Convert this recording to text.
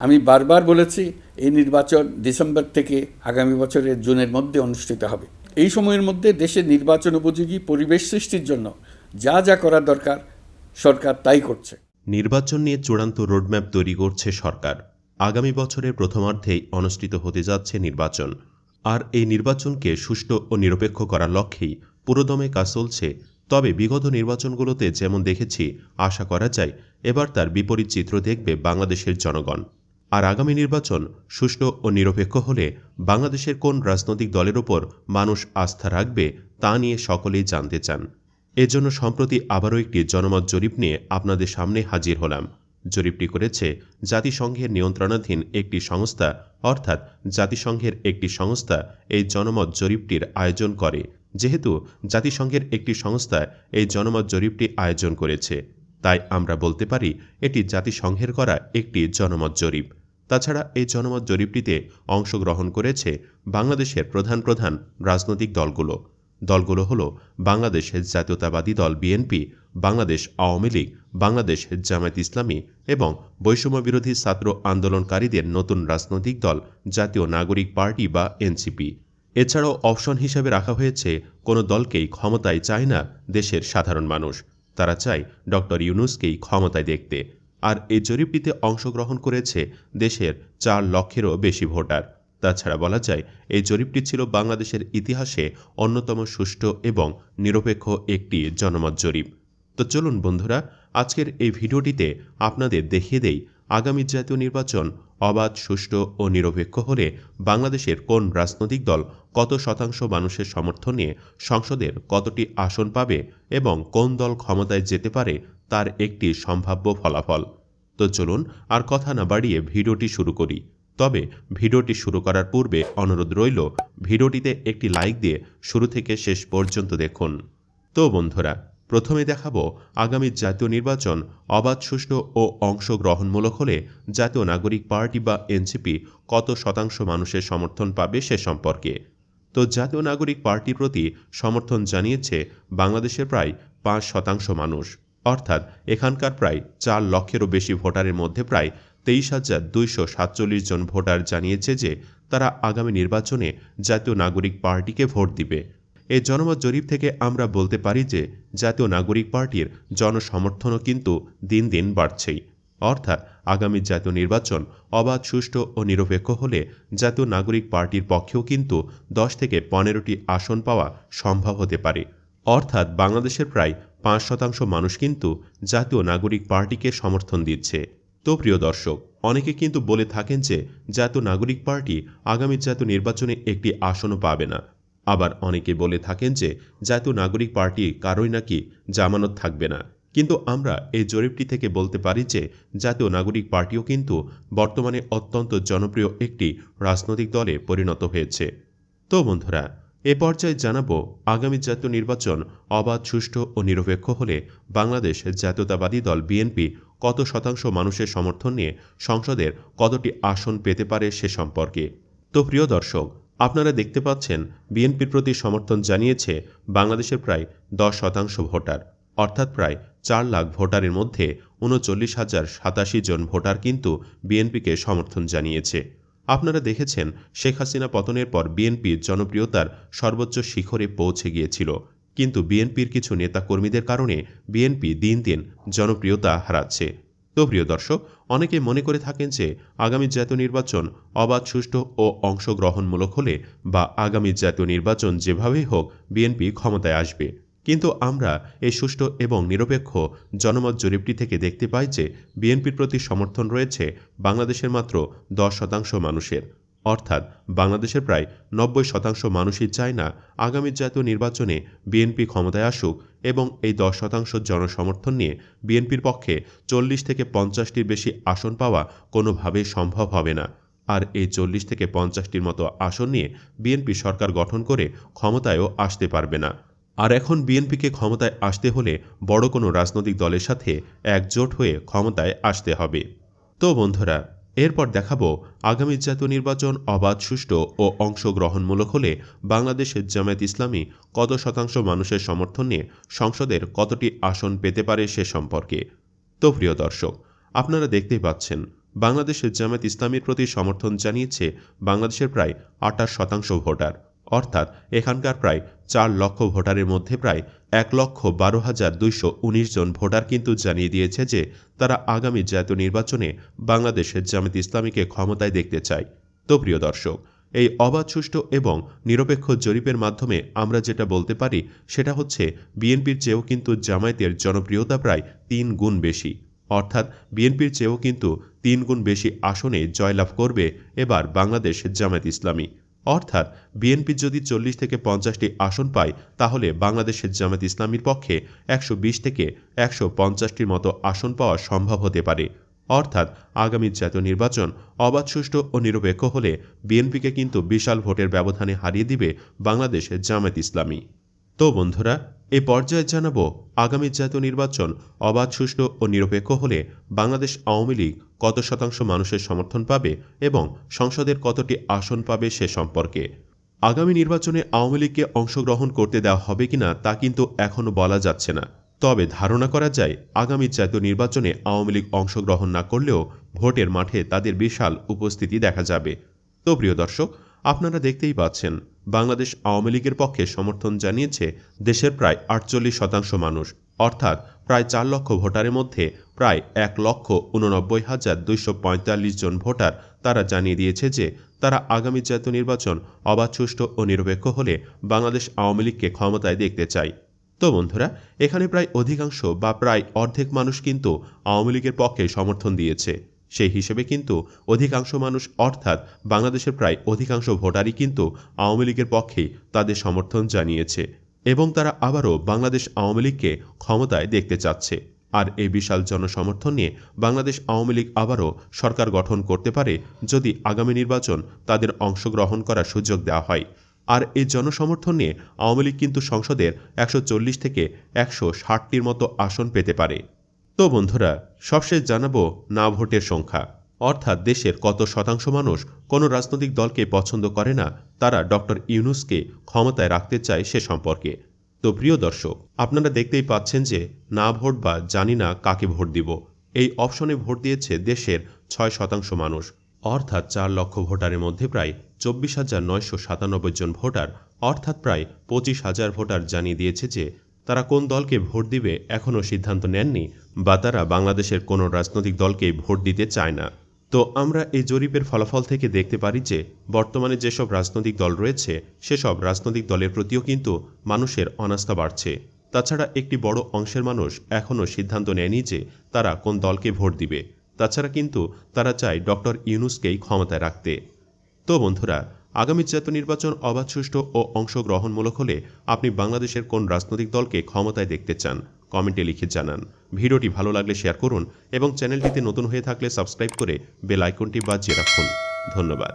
আমি বারবার বলেছি, এই নির্বাচন ডিসেম্বর থেকে আগামী বছরের জুনের মধ্যে অনুষ্ঠিত হবে। এই সময়ের মধ্যে দেশের নির্বাচন উপযোগী পরিবেশ সৃষ্টির জন্য যা যা করা দরকার, সরকার তাই করছে। নির্বাচন নিয়ে চূড়ান্ত রোডম্যাপ তৈরি করছে সরকার। আগামী বছরের প্রথমার্ধেই অনুষ্ঠিত হতে যাচ্ছে নির্বাচন। আর এই নির্বাচনকে সুষ্ঠু ও নিরপেক্ষ করার লক্ষ্যেই পুরোদমে কাজ চলছে। তবে বিগত নির্বাচনগুলোতে যেমন দেখেছি, আশা করা যায়, এবার তার বিপরীত চিত্র দেখবে বাংলাদেশের জনগণ। আর আগামী নির্বাচন সুষ্ঠু ও নিরপেক্ষ হলে বাংলাদেশের কোন রাজনৈতিক দলের ওপর মানুষ আস্থা রাখবে তা নিয়ে সকলেই জানতে চান। এজন্য সম্প্রতি আবারও একটি জনমত জরিপ নিয়ে আপনাদের সামনে হাজির হলাম। জরিপটি করেছে জাতিসংঘের নিয়ন্ত্রণাধীন একটি সংস্থা, অর্থাৎ জাতিসংঘের একটি সংস্থা এই জনমত জরিপটির আয়োজন করে। যেহেতু জাতিসংঘের একটি সংস্থা এই জনমত জরিপটি আয়োজন করেছে, তাই আমরা বলতে পারি এটি জাতিসংঘের করা একটি জনমত জরিপ। তাছাড়া এই জনমত জরিপটিতে অংশগ্রহণ করেছে বাংলাদেশের প্রধান প্রধান রাজনৈতিক দলগুলো। দলগুলো হল বাংলাদেশের জাতীয়তাবাদী দল বিএনপি, বাংলাদেশ আওয়ামী লীগ, বাংলাদেশ জামায়াত ইসলামী এবং বৈষম্য বিরোধী ছাত্র আন্দোলনকারীদের নতুন রাজনৈতিক দল, জাতীয় নাগরিক পার্টি বা এনসিপি। এছাড়াও অপশন হিসাবে রাখা হয়েছে, কোনো দলকেই ক্ষমতায় চায় না দেশের সাধারণ মানুষ। তারা চায় ডক্টর ইউনুসকেই ক্ষমতায় দেখতে। আর এই জরিপটিতে অংশগ্রহণ করেছে দেশের চার লক্ষেরও বেশি ভোটার। তাছাড়া বলা যায়, এই জরিপটি ছিল বাংলাদেশের ইতিহাসে অন্যতম সুষ্ঠু এবং নিরপেক্ষ একটি জনমত জরিপ। তো চলুন বন্ধুরা, আজকের এই ভিডিওটিতে আপনাদের দেখিয়ে দেই, আগামী জাতীয় নির্বাচন অবাধ, সুষ্ঠু ও নিরপেক্ষ হলে বাংলাদেশের কোন রাজনৈতিক দল কত শতাংশ মানুষের সমর্থন নিয়ে সংসদের কতটি আসন পাবে এবং কোন দল ক্ষমতায় যেতে পারে তার একটি সম্ভাব্য ফলাফল। তো চলুন আর কথা না বাড়িয়ে ভিডিওটি শুরু করি। তবে ভিডিওটি শুরু করার পূর্বে অনুরোধ রইল, ভিডিওটিতে একটি লাইক দিয়ে শুরু থেকে শেষ পর্যন্ত দেখুন। তো বন্ধুরা, প্রথমে দেখাবো আগামী জাতীয় নির্বাচন অবাধ, সুষ্ঠু ও অংশগ্রহণমূলক হলে জাতীয় নাগরিক পার্টি বা এনসিপি কত শতাংশ মানুষের সমর্থন পাবে সে সম্পর্কে। তো জাতীয় নাগরিক পার্টির প্রতি সমর্থন জানিয়েছে বাংলাদেশের প্রায় পাঁচ শতাংশ মানুষ। অর্থাৎ এখানকার প্রায় চার লক্ষেরও বেশি ভোটারের মধ্যে প্রায় তেইশ হাজার দুইশো সাতচল্লিশ জন ভোটার জানিয়েছে যে তারা আগামী নির্বাচনে জাতীয় নাগরিক পার্টিকে ভোট দিবে। এই জনমত জরিপ থেকে আমরা বলতে পারি যে জাতীয় নাগরিক পার্টির জনসমর্থনও কিন্তু দিন দিন বাড়ছেই। অর্থাৎ আগামী জাতীয় নির্বাচন অবাধ, সুষ্ঠু ও নিরপেক্ষ হলে জাতীয় নাগরিক পার্টির পক্ষেও কিন্তু দশ থেকে পনেরোটি আসন পাওয়া সম্ভব হতে পারে। অর্থাৎ বাংলাদেশের প্রায় পাঁচ শতাংশ মানুষ কিন্তু জাতীয় নাগরিক পার্টিকে সমর্থন দিচ্ছে। তো প্রিয় দর্শক, অনেকে কিন্তু বলে থাকেন যে জাতীয় নাগরিক পার্টি আগামী জাতীয় নির্বাচনে একটি আসনও পাবে না। আবার অনেকে বলে থাকেন যে জাতীয় নাগরিক পার্টি কারোই নাকি জামানত থাকবে না। কিন্তু আমরা এই জরিপটি থেকে বলতে পারি যে জাতীয় নাগরিক পার্টিও কিন্তু বর্তমানে অত্যন্ত জনপ্রিয় একটি রাজনৈতিক দলে পরিণত হয়েছে। তো বন্ধুরা এ পর্যায়ে জানাব, আগামী জাতীয় নির্বাচন অবাধ, সুষ্ঠু ও নিরপেক্ষ হলে বাংলাদেশ জাতীয়তাবাদী দল বিএনপি কত শতাংশ মানুষের সমর্থন নিয়ে সংসদের কতটি আসন পেতে পারে সে সম্পর্কে। তো প্রিয় দর্শক, আপনারা দেখতে পাচ্ছেন, বিএনপির প্রতি সমর্থন জানিয়েছে বাংলাদেশের প্রায় দশ শতাংশ ভোটার। অর্থাৎ প্রায় চার লাখ ভোটারের মধ্যে উনচল্লিশ হাজার সাতাশি জন ভোটার কিন্তু বিএনপিকে সমর্থন জানিয়েছে। আপনারা দেখেছেন, শেখ হাসিনা পতনের পর বিএনপির জনপ্রিয়তার সর্বোচ্চ শিখরে পৌঁছে গিয়েছিল। কিন্তু বিএনপির কিছু নেতাকর্মীদের কারণে বিএনপি দিন দিন জনপ্রিয়তা হারাচ্ছে। তো প্রিয় দর্শক, অনেকে মনে করে থাকেন যে আগামী জাতীয় নির্বাচন অবাধ, সুষ্ঠু ও অংশগ্রহণমূলক হলে বা আগামী জাতীয় নির্বাচন যেভাবেই হোক, বিএনপি ক্ষমতায় আসবে। কিন্তু আমরা এই সুষ্ঠু এবং নিরপেক্ষ জনমত জরিপটি থেকে দেখতে পাই যে বিএনপির প্রতি সমর্থন রয়েছে বাংলাদেশের মাত্র দশ শতাংশ মানুষের। অর্থাৎ বাংলাদেশের প্রায় নব্বই শতাংশ মানুষই চায় না আগামী জাতীয় নির্বাচনে বিএনপি ক্ষমতায় আসুক এবং এই দশ শতাংশ জনসমর্থন নিয়ে বিএনপির পক্ষে চল্লিশ থেকে পঞ্চাশটির বেশি আসন পাওয়া কোনোভাবেই সম্ভব হবে না। আর এই চল্লিশ থেকে পঞ্চাশটির মতো আসন নিয়ে বিএনপি সরকার গঠন করে ক্ষমতায়ও আসতে পারবে না। আর এখন বিএনপিকে ক্ষমতায় আসতে হলে বড় কোনো রাজনৈতিক দলের সাথে একজোট হয়ে ক্ষমতায় আসতে হবে। তো বন্ধুরা, এরপর দেখাবো আগামী জাতীয় নির্বাচন অবাধ, সুষ্ঠু ও অংশগ্রহণমূলক হলে বাংলাদেশের জামায়াত ইসলামী কত শতাংশ মানুষের সমর্থন নিয়ে সংসদের কতটি আসন পেতে পারে সে সম্পর্কে। তো প্রিয় দর্শক, আপনারা দেখতেই পাচ্ছেন বাংলাদেশের জামায়াত ইসলামীর প্রতি সমর্থন জানিয়েছে বাংলাদেশের প্রায় আটাশ শতাংশ ভোটার। অর্থাৎ এখানকার প্রায় চার লক্ষ ভোটারের মধ্যে প্রায় এক লক্ষ বারো হাজার দুইশো উনিশ জন ভোটার কিন্তু জানিয়ে দিয়েছে যে তারা আগামী জাতীয় নির্বাচনে বাংলাদেশের জামায়াত ইসলামীকে ক্ষমতায় দেখতে চায়। তো প্রিয় দর্শক, এই অবাধ, সুষ্ঠু এবং নিরপেক্ষ জরিপের মাধ্যমে আমরা যেটা বলতে পারি সেটা হচ্ছে বিএনপির চেয়েও কিন্তু জামায়াতের জনপ্রিয়তা প্রায় তিন গুণ বেশি। অর্থাৎ বিএনপির চেয়েও কিন্তু তিন গুণ বেশি আসনে জয়লাভ করবে এবার বাংলাদেশ জামায়াত ইসলামী। অর্থাৎ বিএনপি যদি চল্লিশ থেকে পঞ্চাশটি আসন পায়, তাহলে বাংলাদেশের জামাত ইসলামীর পক্ষে একশো বিশ থেকে একশো পঞ্চাশটির মতো আসন পাওয়া সম্ভব হতে পারে। অর্থাৎ আগামী জাতীয় নির্বাচন অবাধ, সুষ্ঠু ও নিরপেক্ষ হলে বিএনপিকে কিন্তু বিশাল ভোটের ব্যবধানে হারিয়ে দিবে বাংলাদেশের জামায়াত ইসলামী। তো বন্ধুরা এ পর্যায়ে জানাব, আগামী জাতীয় নির্বাচন অবাধ, সুষ্ঠু ও নিরপেক্ষ হলে বাংলাদেশ আওয়ামী লীগ কত শতাংশ মানুষের সমর্থন পাবে এবং সংসদের কতটি আসন পাবে সে সম্পর্কে। আগামী নির্বাচনে আওয়ামী লীগকে অংশগ্রহণ করতে দেওয়া হবে কিনা তা কিন্তু এখনও বলা যাচ্ছে না। তবে ধারণা করা যায়, আগামী জাতীয় নির্বাচনে আওয়ামী লীগ অংশগ্রহণ না করলেও ভোটের মাঠে তাদের বিশাল উপস্থিতি দেখা যাবে। তো প্রিয় দর্শক, আপনারা দেখতেই পাচ্ছেন বাংলাদেশ আওয়ামী লীগের পক্ষে সমর্থন জানিয়েছে দেশের প্রায় আটচল্লিশ শতাংশ মানুষ, অর্থাৎ প্রায় চার লক্ষ ভোটারের মধ্যে প্রায় এক লক্ষ উননব্বই হাজার দুইশো পঁয়তাল্লিশ জন ভোটার তারা জানিয়ে দিয়েছে যে তারা আগামী জাতীয় নির্বাচন অবাধ, সুষ্ঠু ও নিরপেক্ষ হলে বাংলাদেশ আওয়ামী লীগকে ক্ষমতায় দেখতে চায়। তো বন্ধুরা, এখানে প্রায় অধিকাংশ বা প্রায় অর্ধেক মানুষ কিন্তু আওয়ামী লীগের পক্ষে সমর্থন দিয়েছে। সেই হিসেবে কিন্তু অধিকাংশ মানুষ, অর্থাৎ বাংলাদেশের প্রায় অধিকাংশ ভোটারই কিন্তু আওয়ামী লীগের পক্ষে তাদের সমর্থন জানিয়েছে এবং তারা আবারও বাংলাদেশ আওয়ামী লীগকে ক্ষমতায় দেখতে চাচ্ছে। আর এই বিশাল জনসমর্থন নিয়ে বাংলাদেশ আওয়ামী লীগ আবারও সরকার গঠন করতে পারে যদি আগামী নির্বাচন তাদের অংশগ্রহণ করার সুযোগ দেওয়া হয়। আর এই জনসমর্থন নিয়ে আওয়ামী লীগ কিন্তু সংসদের একশো চল্লিশ থেকে একশো ষাটটির মতো আসন পেতে পারে। তো বন্ধুরা, সবশেষ জানাব না ভোটের সংখ্যা। অর্থাৎ দেশের কত শতাংশ মানুষ কোনো রাজনৈতিক দলকে পছন্দ করে না, তারা ডক্টর ইউনুসকে ক্ষমতায় রাখতে চায় সে সম্পর্কে। তো প্রিয় দর্শক, আপনারা দেখতেই পাচ্ছেন যে না ভোট বা জানি না কাকে ভোট দিব, এই অপশনে ভোট দিয়েছে দেশের ছয় শতাংশ মানুষ। অর্থাৎ চার লক্ষ ভোটারের মধ্যে প্রায় চব্বিশ হাজার নয়শো সাতানব্বই জন ভোটার, অর্থাৎ প্রায় পঁচিশ হাজার ভোটার জানিয়ে দিয়েছে যে তারা কোন দলকে ভোট দিবে এখনও সিদ্ধান্ত নেননি, বা তারা বাংলাদেশের কোনো রাজনৈতিক দলকে ভোট দিতে চায় না। তো আমরা এই জরিপের ফলাফল থেকে দেখতে পারি যে, বর্তমানে যেসব রাজনৈতিক দল রয়েছে, সেসব রাজনৈতিক দলের প্রতিও কিন্তু মানুষের অনাস্থা বাড়ছে। তাছাড়া একটি বড় অংশের মানুষ এখনও সিদ্ধান্ত নেয়নি যে, তারা কোন দলকে ভোট দিবে। তাছাড়া কিন্তু তারা চায় ডক্টর ইউনুসকেই ক্ষমতায় রাখতে। তো বন্ধুরা আগামী জাতীয় নির্বাচন অবাধ সুষ্ঠু ও অংশগ্রহণমূলক হলে আপনি বাংলাদেশের কোন রাজনৈতিক দলকে ক্ষমতায় দেখতে চান? কমেন্টে লিখে জানান। ভিডিওটি ভালো লাগলে শেয়ার করুন এবং চ্যানেলটিতে নতুন হয়ে থাকলে সাবস্ক্রাইব করে বেল আইকনটি বাজিয়ে রাখুন। ধন্যবাদ।